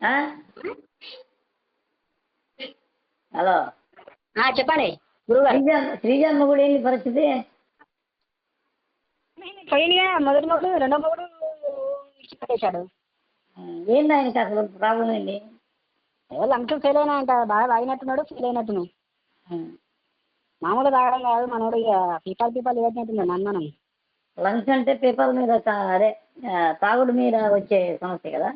ఆ? హలో ఆ, చెప్పండి. గురుగారు శ్రీజ శ్రీజ మొగుడు ఏంటి పరిస్థితి? పోయినగా మొదటి మొగుడు రెండో మొగుడు పెట్టేశాడు ఆ, ఏంది ఆయనకి అసలు ప్రాబ్లం ఏంటి ఏదో లంచం ఫెయిల్ అయినా అంట బాగా తాగినట్టున్నాడు ఫెయిల్ అయినట్టున్నాడు. ఆ, మామూలు తాగడం కాదు మనోడు ఇక పీపాలు పీపాలు ఇవ్వట్టుండే నన్ను లంచ్ అంటే పేపర్ మీద అదే తాగుడు మీద వచ్చే సమస్య కదా?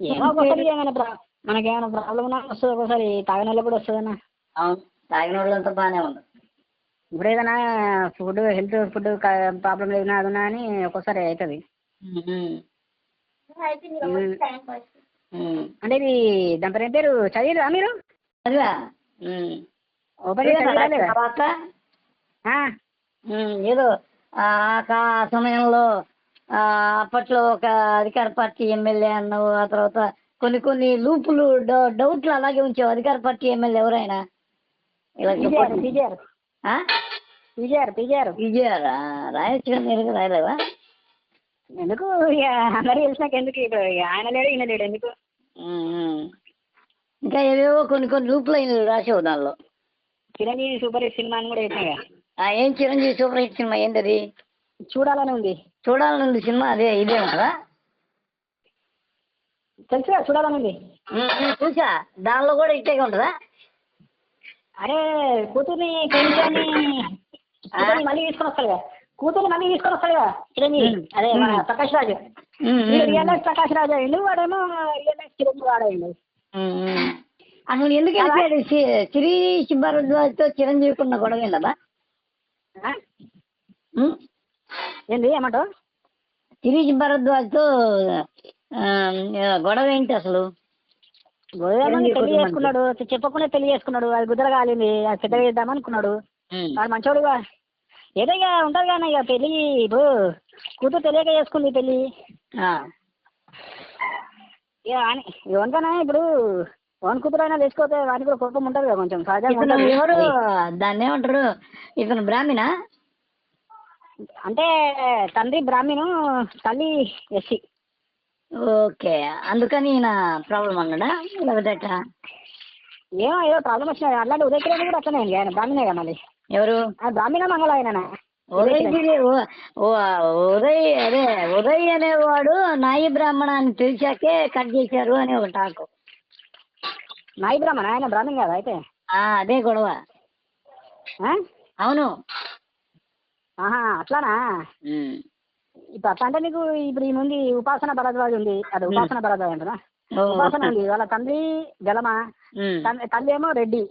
ఏమో ఒకసారి ఏమైనా ప్రా- మనకేమైనా ప్రాబ్లం ఉన్నా వస్తుంది ఒకసారి తాగిన కూడా వస్తుందన్న అవును తాగిన వాళ్ళంతా బాగానే ఉంది ఇప్పుడు ఏదైనా ఫుడ్ హెల్త్ ఫుడ్ ప్రాబ్లం ఏదైనా అది ఉన్నా అని ఒక్కోసారి అవుతుంది. అంటే ఇది దాని పేరు ఏం పేరు? చదివిరా మీరు? చదివా. ఓపెన్ ఏదో ఆ కా- సమయంలో అప్పట్లో ఒక అధికార పార్టీ ఎమ్మెల్యే అన్నావు ఆ తర్వాత కొన్ని కొన్ని లూపులు డౌట్లు అలాగే ఉంచావు అధికార పార్టీ ఎమ్మెల్యే ఎవరైనా? ఇలా పీజీఆర్ పీజీఆర్. ఆ? PGR PGR. విజయారా రాయొచ్చు రాయలేవా ఎందుకు? ఇక అందరూ తెలిసినాక ఎందుకు? ఆయన లేడు ఈయన లేడు ఎందుకు. ఇంకా ఏవేవో కొన్ని కొన్ని లూప్ లైన్లు రాసావు దానిలో. చిరంజీవి సూపర్ హిట్ సినిమా అని కూడా ఆ, ఏం చిరంజీవి సూపర్ హిట్ సినిమా? ఏంటది? చూడాలని ఉంది. చూడాలనుంది సినిమా? అదే ఇదే కదా తెలుసుగా చూడాలని ఉంది. చూసా. దానిలో కూడా ఇట్టేగా ఉంటుందా? అరే కూతుర్ని కూతుర్ని మళ్ళీ తీసుకొని వస్తాడుగా కూతుర్ని మళ్ళీ తీసుకొని వస్తాడుగా చిరంజీవి. అదే మన. ప్రకాష్ రాజు. ఉమ్, వీడు ఉమ్, రియల్ లైఫ్ ప్రకాష్ రాజు అయిండు వాడేమో రియల్ లైఫ్ చిరంజీవి ఉమ్. అసలు ఎందుకు చిరి భరద్వాజ్తో చిరంజీవికి ఉన్న గొడవ ఏంటబ్బా? ఏంది ఏమంటావు? శిరీష్ భరద్వాజ్తో గొడవ ఏంటి అసలు? పెళ్ళి కుటుంబానికి. చేసుకున్నాడు. చెప్పకుండా పెళ్ళి చేసుకున్నాడు. అది గుద్దర కాలింది. అది పెద్దగా చేద్దాం అనుకున్నాడు. వాడు మంచోడుగా ఏదో ఇక ఉంటుంది కానీ ఇక పెళ్ళి ఇప్పుడు కూతురు తెలియక చేసుకుంది పెళ్ళి ఆ. ఇక అని ఇప్పుడు ఓన్ కూతురు అయినా తెచ్చుకోతే వానికి కూడా కోపం ఉంటుంది కదా కొంచెం. సహజంగా ఇతను ఎవరు. దాన్ని ఏమంటారు? ఇతను బ్రాహ్మణ? అంటే తండ్రి బ్రాహ్మణు తల్లి ఎస్సీ. ఓకే. అందుకని ఈయన ప్రాబ్లం అన్నాడా? లేకపోతే ఎట్లా? ఏమో ఏదో ప్రాబ్లం వచ్చినా అట్లాంటి ఉదయ కిరణ్ కూడా అట్లనే ఉంది. ఆయన బ్రాహ్మణే కదా మళ్ళీ ఎవరు? ఆ బ్రాహ్మణ మంగళ ఆయన ఉదయ్ గిరి- ఉ- ఉ- ఉదయ్ అదే ఉదయ్ అనేవాడు నాయి బ్రాహ్మణ అని తెలిసాకే కట్ చేశారు అని ఒక టాక్. నాయి బ్రాహ్మణ ఆయన బ్రాహ్మణ్ కదా అయితే? అదే గొడవ? అవును. ఆహా అట్లానా. ఇప్పుడు అట్లా అంటే నీకు ఇప్పుడు ఈ ముందు ఉపాసన భరద్వాజ్ ఉంది. అది. ఉపాసన భరద్వాజ్ ఓ. ఉపాసన ఉంది. వాళ్ళ తండ్రి గెలమ. తల్లి ఏమో రెడ్డి.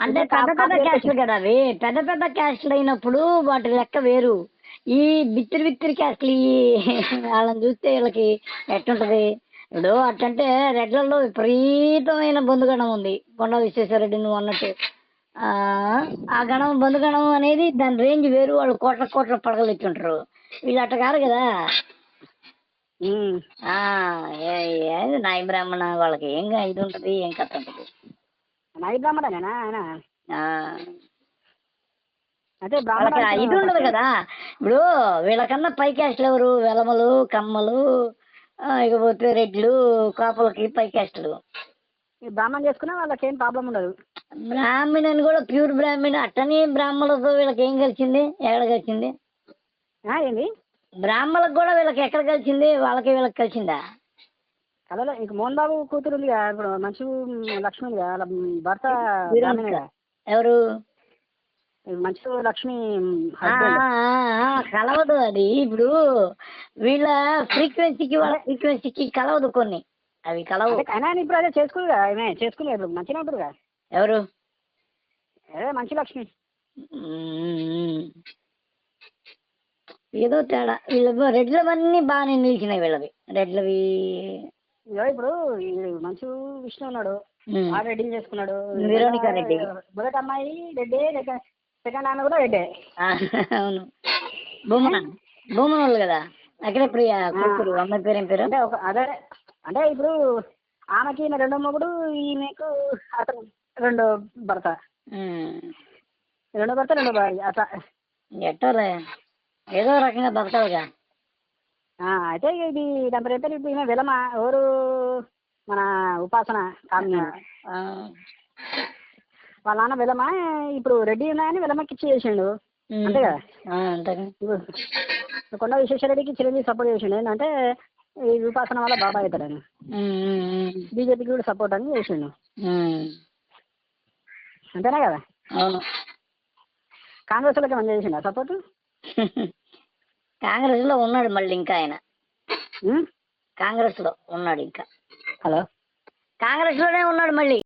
అంటే పెద్ద పెద్ద క్యాస్ట్లు కదా అవి. పెద్ద పెద్ద క్యాస్ట్లు అయినప్పుడు వాటి లెక్క వేరు. ఈ బిత్తిరి బిత్తిరి క్యాస్ట్లు వాళ్ళని చూస్తే వీళ్ళకి ఎట్టుంటది? ఇప్పుడు అట్టంటే రెడ్లలో విపరీతమైన బంధుగణం ఉంది. కొండ విశ్వేశ్వరరెడ్డి నువ్వు అన్నట్టు. ఆ ఆ గణం బంధుగణం అనేది దాని రేంజ్ వేరు. వాళ్ళు కోట్ల కోట్ల పడగలు ఇచ్చుంటారు. వీళ్ళు అట్ట కాదు. కదా నాయ బ్రాహ్మణ వాళ్ళకి ఏం ఇది ఉంటది ఏం కథ ఉంటది? నాయి బ్రాహ్మణేనా ఆయన? వాళ్ళకి ఆ ఇది ఉండదు బ్రాహ్మణ కదా. ఇప్పుడు వీళ్ళకన్నా పై క్యాస్ట్లు ఎవరు? వెలమలు కమ్మలు ఇకపోతే రెడ్లు కాపులకి పై క్యాస్టులు బ్రాహ్మణ్ చేసుకున్నా వాళ్ళకి ఏం ప్రాబ్లం ఉండదు. బ్రాహ్మణ్ అని కూడా ప్యూర్ బ్రాహ్మణ్ అట్టని బ్రాహ్మణులతో వీళ్ళకి ఏం కలిసింది? ఎక్కడ కలిసింది? ఏంది? బ్రాహ్మణులకు కూడా వీళ్ళకి ఎక్కడ కలిసింది? వాళ్ళకి వీళ్ళకి కలిసిందా? కలలో ఇంక మోహన్ బాబు కూతురు ఉంది కదా ఇప్పుడు మంచు లక్ష్మి ఉంది కదా భర్త ఎవరు? ఈ మంచు లక్ష్మి కలవదు అది. ఇప్పుడు వీళ్ళ ఫ్రీక్వెన్సీకి వాళ్ళ ఫ్రీక్వెన్సీకి కలవదు కొన్ని. అవి కలవు. అయినా ఇప్పుడు అదే చేసుకుంది కదా ఆమె ఇప్పుడు మంచిగా ఉంటుంది కదా ఎవరు? అదే మంచు లక్ష్మి. ఏదో తేడా. వీళ్ళ రెడ్లవన్నీ బాగానే నిలిచినాయి వీళ్ళవి. రెడ్లవి. ఇప్పుడు మంచు విష్ణు ఉన్నాడు. ఆ రెడ్డి చేసుకున్నాడు. వెరోనికా రెడ్డి. మొదటి అమ్మాయి రెడ్డి సెకండ్ ఆమె కూడా రెడ్డే. అవును. భూమన భూమన వాళ్ళు కదా? అక్కడే ప్రియ కూతురు అమ్మాయి పేరు ఏం పేరు? అంటే ఒక అదే అంటే ఇప్పుడు ఆమెకి రెండో మొగుడు ఈమెకు అతను రెండో భర్త. రెండో భర్త రెండో భార్య అట్లా ఎట్టోలే. ఏదో రకంగా బతకాలిగా అయితే ఇది దాని పేరు ఇప్పుడు ఈమె విలమ ఎవరు? మన ఉపాసన కామ్య. వాళ్ళ నాన్న విలమ? ఇప్పుడు రెడ్డి ఉన్నాయని విలమకి ఇచ్చి చేసిండు. అంతే కదా? అంతేగా ఇప్పుడు కొండ విశ్వేశ్వరరెడ్డికి చిరంజీవి సపోర్ట్ చేసిండు. ఏంటంటే ఈ ఉపాసన వల్ల బాబాయ్ అవుతాడని. బీజేపీకి కూడా సపోర్ట్ అని చేసిండు. అంతేనా కదా? అవును. కాంగ్రెస్ వాళ్ళకి ఏమన్నా చేసిండా సపోర్ట్ కాంగ్రెస్లో ఉన్నాడు మళ్ళీ ఇంకా ఆయన. కాంగ్రెస్లో ఉన్నాడు ఇంకా. హలో? కాంగ్రెస్లోనే ఉన్నాడు మళ్ళీ.